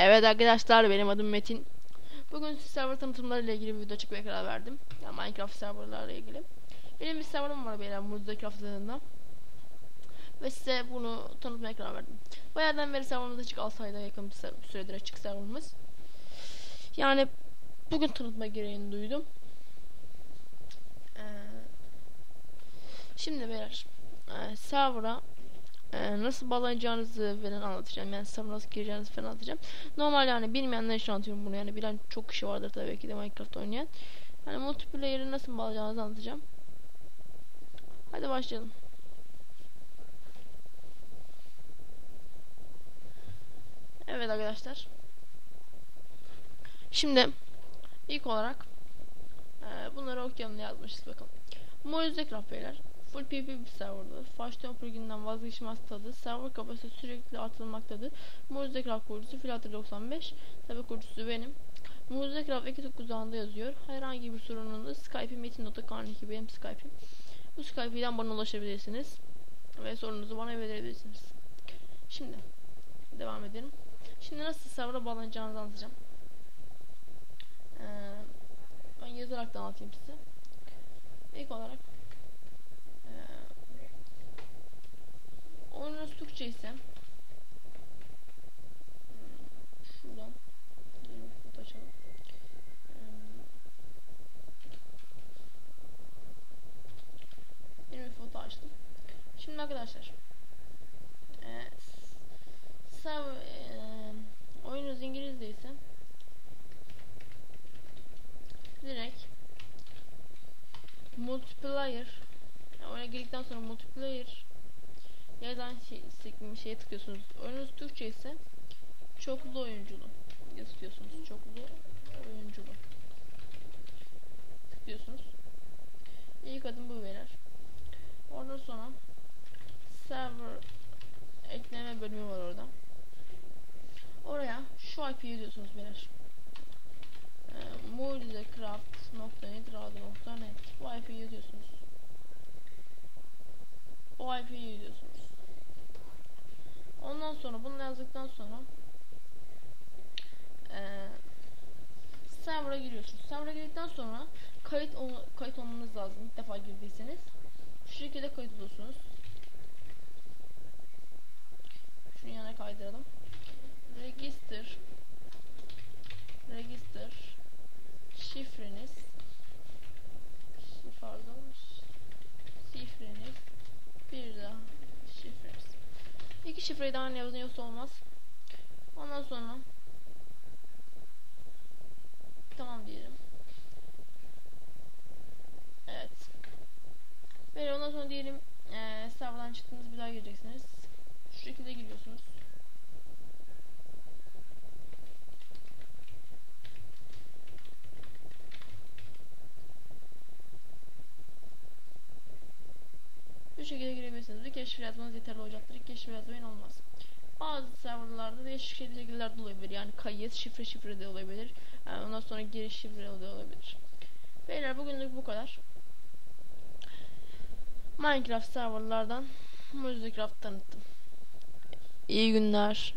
Evet arkadaşlar benim adım Metin. Bugün server tanıtımları ile ilgili bir video çekmeye karar verdim. Yani Minecraft serverlarla ilgili. Benim bir serverım var beyler Minecraft adında. Ve size bunu tanıtmaya karar verdim. Bayağıdan beri serverımız açık 6 ayda yakın bir süredir açık serverımız. Yani bugün tanıtma gereğini duydum. Ee, şimdi beyler e, server'a e, nasıl bağlanacağınızı falan anlatacağım. Yani server'a nasıl gireceğinizi falan anlatacağım. Normal yani bilmeyenler için anlatıyorum bunu. Yani bilen çok kişi vardır tabii ki de Minecraft oynayan. Yani multiplayer'ı nasıl bağlayacağınızı anlatacağım. Hadi başlayalım. Evet arkadaşlar. Şimdi ilk olarak e, bunları okuyalım yazmışız bakalım. Moizecraft beyler. Full PvP bir serverdır. Fashion pluginden vazgeçmeztadır. Server kapasitesi sürekli artırılmaktadır. Moizecraft kurucusu Flutter 95. Tabi kurucusu benim. Moizecraft 2.9 anda yazıyor. Herhangi bir sorununda Skype'im metin.carnegie benim Skype'im. Bu Skype'den bana ulaşabilirsiniz. Ve sorununuzu bana verebilirsiniz. Şimdi devam edelim. Şimdi nasıl server'a bağlanacağınızı anlatacağım. Ee, ben yazarak da anlatayım size. İlk olarak ee, hmm, şuradan bir açalım. Bir foto açtım. Şimdi arkadaşlar ee, server ee, oyununuz İngilizce ise direkt multiplayer yani oraya girdikten sonra multiplayer yazan şey, şeye tıklıyorsunuz. Oyununuz Türkçe ise çoklu oyunculu yazıyorsunuz. Çoklu oyunculu tıklıyorsunuz. İlk adım bu beyler. Ondan sonra server ekleme bölümü var orada. Oraya şu IP'yi yazıyorsunuz beyler. Ee, mucizecraft.net radyo.net bu IP'yi yazıyorsunuz. O IP'yi yazıyorsunuz. Ondan sonra bunu yazdıktan sonra ee, server'a giriyorsunuz. Server'a girdikten sonra kayıt ol kayıt olmanız lazım. İlk defa girdiyseniz. Şu şekilde kayıt olursunuz. Şunu yana kaydıralım. Register Register şifreniz şi- pardon şifreniz bir daha iki şifreyi de aynı yazıyorsa olmaz. Ondan sonra tamam diyelim evet böyle ondan sonra diyelim eee serverdan çıktınız bir daha gireceksiniz şu şekilde giriyorsunuz Bu şekilde girebilirsiniz. Bir kere şifre yazmanız yeterli olacaktır. İki kere şifre yazmayın olmaz. Bazı serverlarda değişik şekillerde de olabilir. Yani kayıt, şifre şifre de olabilir. Yani ondan sonra giriş şifre de olabilir. Beyler bugünlük bu kadar. Minecraft serverlardan Minecraft tanıttım. İyi günler.